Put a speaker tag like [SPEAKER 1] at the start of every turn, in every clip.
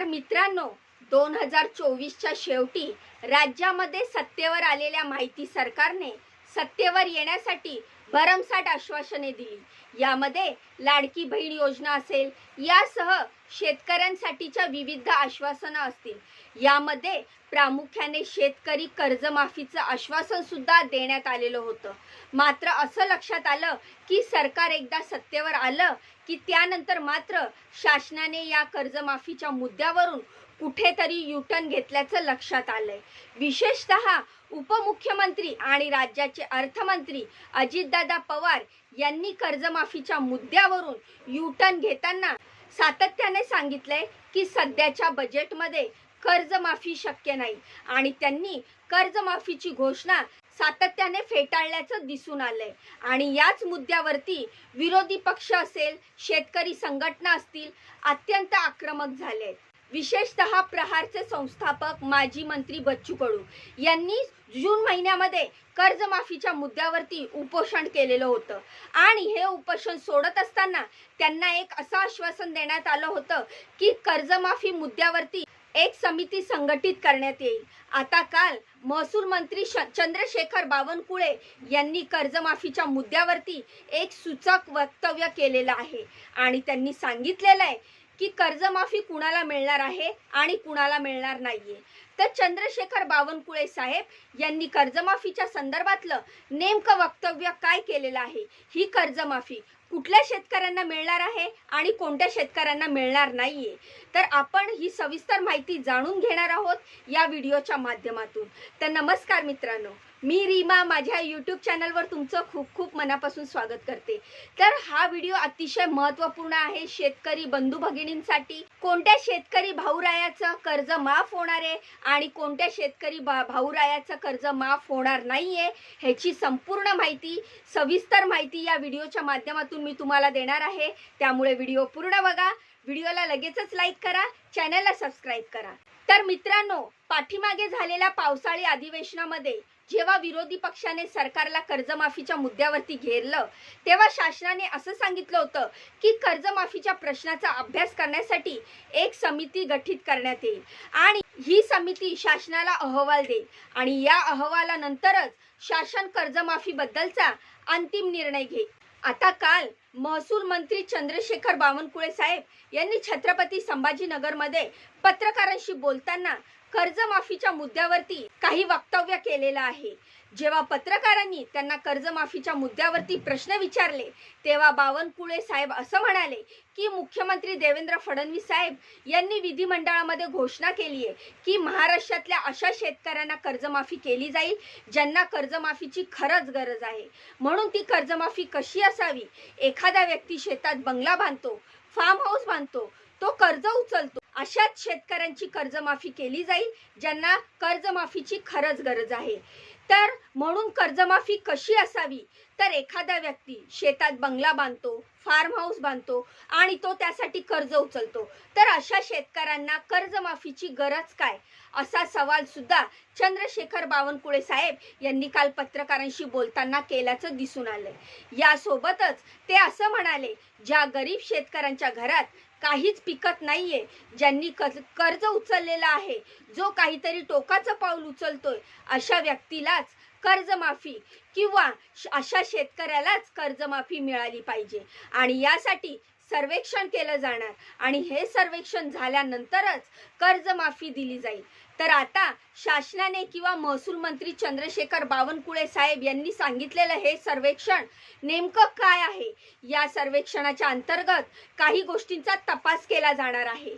[SPEAKER 1] तर मित्रांनो. दोन हजार चोवीसच्या शेवटी राज्यामध्ये सत्तेवर आलेल्या माहिती सरकारने सत्तेवर येण्यासाठी भरमसाठ आश्वासने दिली. यामध्ये लाडकी बहीण योजना असेल यासह शेतकऱ्यांसाठीच्या विविध आश्वासनं असतील. यामध्ये प्रामुख्याने शेतकरी कर्जमाफीचं आश्वासन सुद्धा देण्यात आलेलं होतं. मात्र असं लक्षात आलं की सरकार एकदा सत्तेवर आलं की त्यानंतर मात्र शासनाने या कर्जमाफीच्या मुद्द्यावरून कुठेतरी युटर्न घेतल्याचं लक्षात आलंय. विशेषतः उपमुख्यमंत्री आणि राज्याचे अर्थमंत्री अजितदादा पवार यांनी कर्जमाफीच्या मुद्द्यावरून युटर्न घेताना सातत्याने सांगितलंय की सध्याच्या बजेटमध्ये कर्जमाफी शक्य नाही. आणि त्यांनी कर्जमाफीची घोषणा सातत्याने फेटाळल्याचं दिसून आलंय. आणि याच मुद्द्यावरती विरोधी पक्ष असेल शेतकरी संघटना असतील अत्यंत आक्रमक झाले आहेत विशेषतः प्रहारचे संस्थापक माजी मंत्री बच्चू कडू यांनी जून महिन्यामध्ये कर्जमाफीच्या मुद्द्यावरती उपोषण केलेलं होतं. आणि हे उपोषण सोडत असताना त्यांना एक असं आश्वासन देण्यात आलं होतं की कर्जमाफी मुद्द्यावरती एक समिती संघटित करण्यात येईल. आता काल महसूल मंत्री श- चंद्रशेखर बावनकुळे यांनी कर्जमाफीच्या मुद्द्यावरती एक सूचक वक्तव्य केलेलं आहे. आणि त्यांनी सांगितलेलं आहे की कर्जमाफी कुणाला मिळणार आहे आणि कुणाला मिळणार नाहीये. तर चंद्रशेखर बावनकुळे साहेब यांनी कर्जमाफीच्या संदर्भातलं नेमकं वक्तव्य काय केलेलं आहे? ही कर्जमाफी कुठल्या शेतकऱ्यांना मिळणार आहे आणि कोणत्या शेतकऱ्यांना मिळणार नाहीये? तर आपण ही सविस्तर माहिती जाणून घेणार आहोत या व्हिडिओच्या माध्यमातून. तर नमस्कार मित्रांनो मी रीमा माझ्या यूट्यूब चॅनलवर तुमचं खूप खूप मनापासून स्वागत करते. तर हा व्हिडिओ अतिशय महत्त्वपूर्ण आहे शेतकरी बंधू भगिनींसाठी. कोणत्या शेतकरी भाऊरायाचं कर्ज माफ होणार आहे आणि कोणत्या शेतकरी भा भाऊरायाचं कर्ज माफ होणार नाहीये ह्याची संपूर्ण माहिती सविस्तर माहिती या व्हिडिओच्या माध्यमातून मी तुम्हाला देणार आहे. त्यामुळे व्हिडिओ पूर्ण बघा. व्हिडिओला लगेचच लाईक करा. चॅनलला सबस्क्राईब करा. तर मित्रांनो पाठीमागे झालेल्या पावसाळी अधिवेशनामध्ये जेव्हा विरोधी पक्षाने सरकारला कर्जमाफीच्या मुद्द्यावरती घेरलं तेव्हा शासनाने असं सांगितलं होतं की कर्जमाफीच्या प्रश्नाचा अभ्यास करण्यासाठी एक समिती गठीत करण्यात येईल. आणि ही समिती शासनाला अहवाल देईल. आणि या अहवालानंतरच शासन कर्जमाफीबद्दलचा अंतिम निर्णय घेईल. आता काल महसूल मंत्री चंद्रशेखर बावनकुळे साहेब यांनी छत्रपती संभाजीनगरमध्ये पत्रकारांशी बोलताना कर्जमाफीच्या मुद्द्यावरती काही वक्तव्य केलेलं आहे. जेव्हा पत्रकारांनी त्यांना कर्जमाफीच्या मुद्द्यावरती प्रश्न विचारले तेव्हा बावनकुळे साहेब असं म्हणाले की मुख्यमंत्री देवेंद्र फडणवीस साहेब यांनी विधिमंडळामध्ये घोषणा केली आहे की महाराष्ट्रातल्या अशा शेतकऱ्यांना कर्जमाफी केली जाईल ज्यांना कर्जमाफीची खरंच गरज आहे. म्हणून ती कर्जमाफी कशी असावी? एखादा व्यक्ती शेतात बंगला बांधतो फार्म हाऊस बांधतो तो कर्ज उचलतो अशाच शेतकऱ्यांची कर्जमाफी केली जाईल ज्यांना कर्जमाफीची खरंच गरज आहे. तर म्हणून कर्जमाफी कशी असावी? तर एखादा व्यक्ती शेतात बंगला बांधतो फार्म हाऊस बांधतो आणि तो त्यासाठी कर्ज उचलतो. तर अशा शेतकऱ्यांना कर्जमाफीची गरज काय? असा सवाल सुद्धा चंद्रशेखर बावनकुळे साहेब यांनी काल पत्रकारांशी बोलताना केल्याचं दिसून आलंय. यासोबतच ते असं म्हणाले ज्या गरीब शेतकऱ्यांच्या घरात काहीच पिकत नाहीये ज्यांनी कर्ज कर्ज उचललेलं आहे जो काहीतरी टोकाचं पाऊल उचलतोय अशा व्यक्तीलाच कर्जमाफी किंवा श- अशा शेतकऱ्यालाच कर्जमाफी मिळाली पाहिजे. आणि यासाठी सर्वेक्षण केलं जाणार. आणि हे सर्वेक्षण झाल्यानंतरच कर्जमाफी दिली जाईल. तर आता शासनाने किंवा महसूल मंत्री चंद्रशेखर बावनकुळे साहेब यांनी सांगितलेलं हे सर्वेक्षण नेमकं काय आहे? या सर्वेक्षणाच्या अंतर्गत काही गोष्टींचा तपास केला जाणार आहे.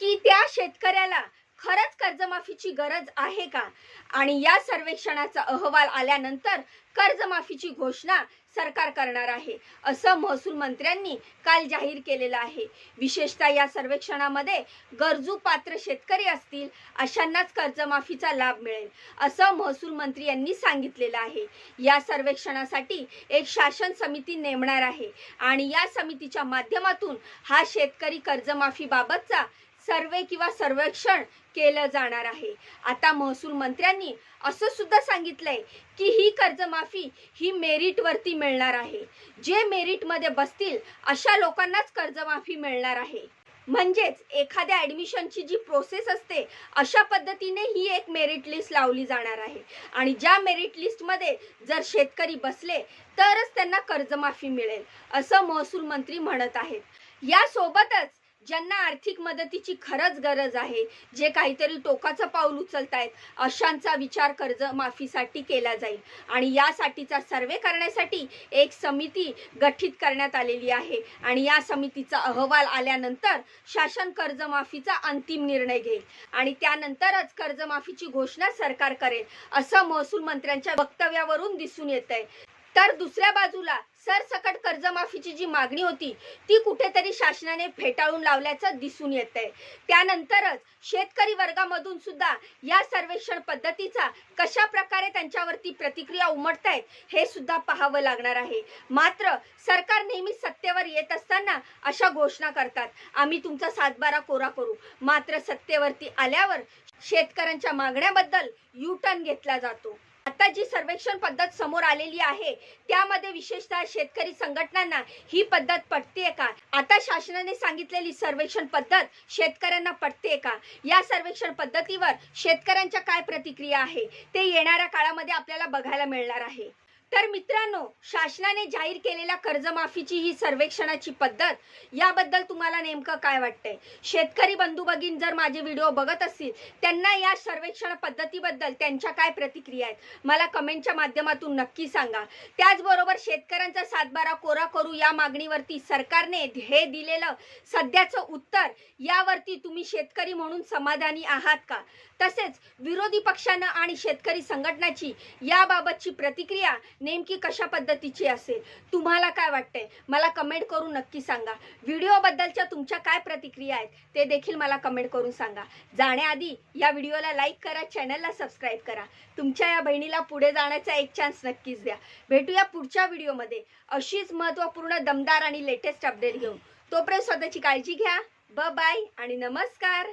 [SPEAKER 1] की त्या शेतकऱ्याला खरंच कर्जमाफीची गरज आहे का? आणि या सर्वेक्षणाचा अहवाल आल्यानंतर कर्जमाफीची घोषणा सरकार करणार आहे असं महसूल मंत्र्यांनी काल जाहीर केलेलं आहे. विशेषतः या सर्वेक्षणामध्ये गरजू पात्र शेतकरी असतील अशांनाच कर्जमाफीचा लाभ मिळेल असं महसूल मंत्री यांनी सांगितलेलं आहे. या सर्वेक्षणासाठी एक शासन समिती नेमणार आहे आणि या समितीच्या माध्यमातून हा शेतकरी कर्जमाफीबाबतचा सर्वे किंवा सर्वेक्षण केलं जाणार आहे. आता महसूल मंत्र्यांनी असं सुद्धा सांगितलंय की ही कर्जमाफी ही मेरिटवरती मिळणार आहे. जे मेरिटमध्ये बसतील अशा लोकांनाच कर्जमाफी मिळणार आहे. म्हणजेच एखाद्या ॲडमिशनची जी प्रोसेस असते अशा पद्धतीने ही एक मेरिट लिस्ट लावली जाणार आहे. आणि ज्या मेरिट लिस्टमध्ये जर शेतकरी बसले तरच त्यांना कर्जमाफी मिळेल असं महसूल मंत्री म्हणत आहेत. यासोबतच ज्यांना आर्थिक मदतीची खरंच गरज आहे जे काहीतरी टोकाचं पाऊल उचलतायत अशांचा विचार कर्जमाफीसाठी केला जाईल. आणि यासाठीचा सर्वे करण्यासाठी एक समिती गठीत करण्यात आलेली आहे. आणि या समितीचा अहवाल आल्यानंतर शासन कर्जमाफीचा अंतिम निर्णय घेईल. आणि त्यानंतरच कर्जमाफीची घोषणा सरकार करेल असं महसूल मंत्र्यांच्या वक्तव्यावरून दिसून येत आहे तर दुसऱ्या बाजूला सरसकट कर्जमाफीची जी मागणी होती ती कुठेतरी शासनाने फेटाळून लावल्याचं दिसून येत आहे त्यानंतरच शेतकरी वर्गामधून सुद्धा या सर्वेक्षण पद्धतीचा कशा प्रकारे त्यांच्यावरती प्रतिक्रिया उमटतायत हे सुद्धा पाहावं लागणार आहे. मात्र सरकार नेहमी सत्तेवर येत असताना अशा घोषणा करतात. आम्ही तुमचा सातबारा कोरा करू. मात्र सत्तेवरती आल्यावर शेतकऱ्यांच्या मागण्याबद्दल यू टर्न घेतला जातो. आता जी सर्वेक्षण पद्धत समोर आलेली आहे त्यामध्ये विशेषतः शेतकरी संघटनांना ही पद्धत पटते का? आता शासनाने सांगितलेली सर्वेक्षण पद्धत शेतकऱ्यांना पटते का? या सर्वेक्षण पद्धतीवर शेतकऱ्यांच्या काय प्रतिक्रिया आहे? ते येणाऱ्या काळामध्ये आपल्याला बघायला मिळणार आहे. तर मित्रांनो शासनाने जाहीर केलेल्या कर्जमाफीची ही सर्वेक्षणाची पद्धत याबद्दल तुम्हाला नेमकं काय वाटतंय? शेतकरी बंधू भगिन जर माझे व्हिडिओ बघत असतील त्यांना या सर्वेक्षण पद्धतीबद्दल त्यांच्या काय प्रतिक्रिया आहेत मला कमेंटच्या माध्यमातून नक्की सांगा. त्याचबरोबर शेतकऱ्यांचा सातबारा कोरा करू या मागणीवरती सरकारने हे दिलेलं सध्याचं उत्तर यावरती तुम्ही शेतकरी म्हणून समाधानी आहात का? तसेच विरोधी पक्षानं आणि शेतकरी संघटनाची याबाबतची प्रतिक्रिया नेमकी कशा पद्धतीची असेल? तुम्हाला काय वाटतंय? मला कमेंट करून नक्की सांगा. व्हिडिओबद्दलच्या तुमच्या काय प्रतिक्रिया आहेत ते देखील मला कमेंट करून सांगा. जाण्याआधी या व्हिडिओला लाईक करा चॅनलला सबस्क्राईब करा. तुमच्या या बहिणीला पुढे जाण्याचा एक चान्स नक्कीच द्या. भेटूया पुढच्या व्हिडिओमध्ये अशीच महत्त्वपूर्ण दमदार आणि लेटेस्ट अपडेट घेऊन. तोपर्यंत स्वतःची काळजी घ्या. ब बाय आणि नमस्कार.